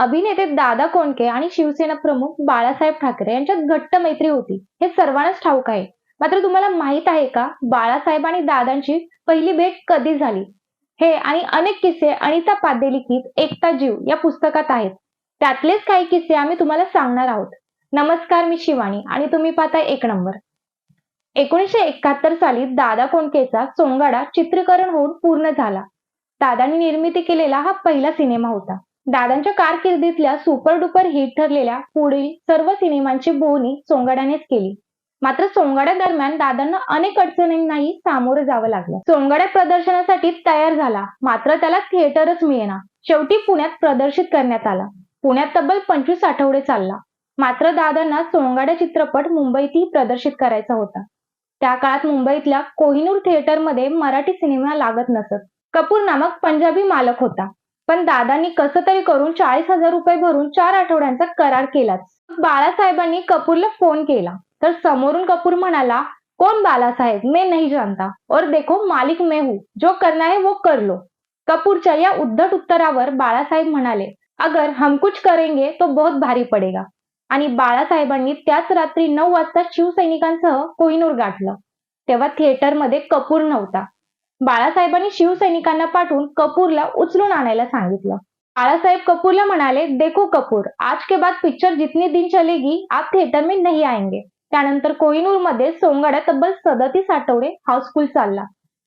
अभिनेते दादा कोंडके आणि शिवसेना प्रमुख बाळासाहेब ठाकरे यांच्यात घट्ट मैत्री होती. हे सर्वांनाच ठाऊक आहे. मात्र तुम्हाला माहीत आहे का बाळासाहेब आणि दादांची पहिली भेट कधी झाली? हे आणि अनेक किस्से अनिता पाध्ये लिखित एकता जीव या पुस्तकात आहेत. त्यातलेच काही किस्से आम्ही तुम्हाला सांगणार आहोत. नमस्कार मी शिवानी आणि तुम्ही पाहताय एक नंबर. एकोणीसशे एकाहत्तर साली दादा कोंडकेचा सोंगाडा चित्रीकरण होऊन पूर्ण झाला. दादांनी निर्मिती केलेला हा पहिला सिनेमा होता. दादांच्या कारकिर्दीतल्या सुपर डुपर हिट ठरलेल्या पुढील सर्व सिनेमांची बोहणी सोंगाड्यानेच केली. मात्र सोंगाड्या दरम्यान दादांना अनेक अडचणींनाही सामोरं जावं लागलं. सोंगाड्या प्रदर्शनासाठी तयार झाला मात्र त्याला थिएटरच मिळेना. शेवटी पुण्यात प्रदर्शित करण्यात आला. पुण्यात तब्बल पंचवीस आठवडे चालला. मात्र दादांना सोंगाड्या चित्रपट मुंबईतही प्रदर्शित करायचा होता. त्या काळात मुंबईतल्या कोहिनूर थिएटरमध्ये मराठी सिनेमा लागत नसत. कपूर नामक पंजाबी मालक होता. पण दादांनी कसं तरी करून चाळीस हजार रुपये भरून चार आठवड्यांचा करार केलाच. बाळासाहेबांनी कपूरला फोन केला. तर समोरून कपूर म्हणाला कौन बालासाहेब मैं नहीं जानता. और देखो मालिक मैं हूँ. जो करना है वो कर लो. कपूरच्या या उद्धट उत्तरावर बाळासाहेब म्हणाले अगर हम कुछ करेंगे तो बहुत भारी पडेगा. आणि बाळासाहेबांनी त्याच रात्री नऊ वाजता शिवसैनिकांसह कोहिनूर गाठलं. तेव्हा थिएटरमध्ये कपूर नव्हता. बाळासाहेबांनी शिवसैनिकांना पाठवून कपूरला उचलून आणायला सांगितलं. बाळासाहेब कपूरला म्हणाले देखो कपूर आज के बाद पिक्चर जितने दिन चलेगी आप थिएटर में नहीं आएंगे. त्यानंतर कोहिनूरमध्ये सोंगाड्या तब्बल सदतीस आठवडे हाऊसफुल चालला.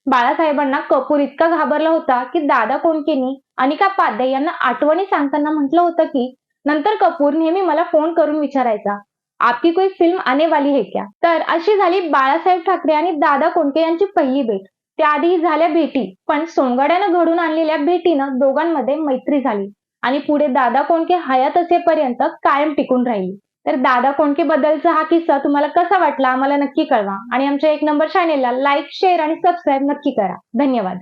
बाळासाहेबांना कपूर इतका घाबरला होता की दादा कोणकेनी अनिका पाध्ये यांना आठवणी सांगताना म्हटलं होतं की नंतर कपूर नेहमी मला फोन करून विचारायचा आपकी कोई फिल्म आने वाली है क्या? तर अशी झाली बाळासाहेब ठाकरे आणि दादा कोंडके यांची पहिली भेट. त्याआधी झाल्या भेटी पण सोंगाड्यानं घडून आणलेल्या भेटीनं दोघांमध्ये मैत्री झाली. आणि पुढे दादा कोणके हयात असेपर्यंत कायम टिकून राहिली. तर दादा कोणके बद्दलचा हा किस्सा तुम्हाला कसा वाटला? आम्हाला नक्की कळवा. आणि आमच्या एक नंबर चॅनेलला लाईक शेअर आणि सबस्क्राईब नक्की करा. धन्यवाद.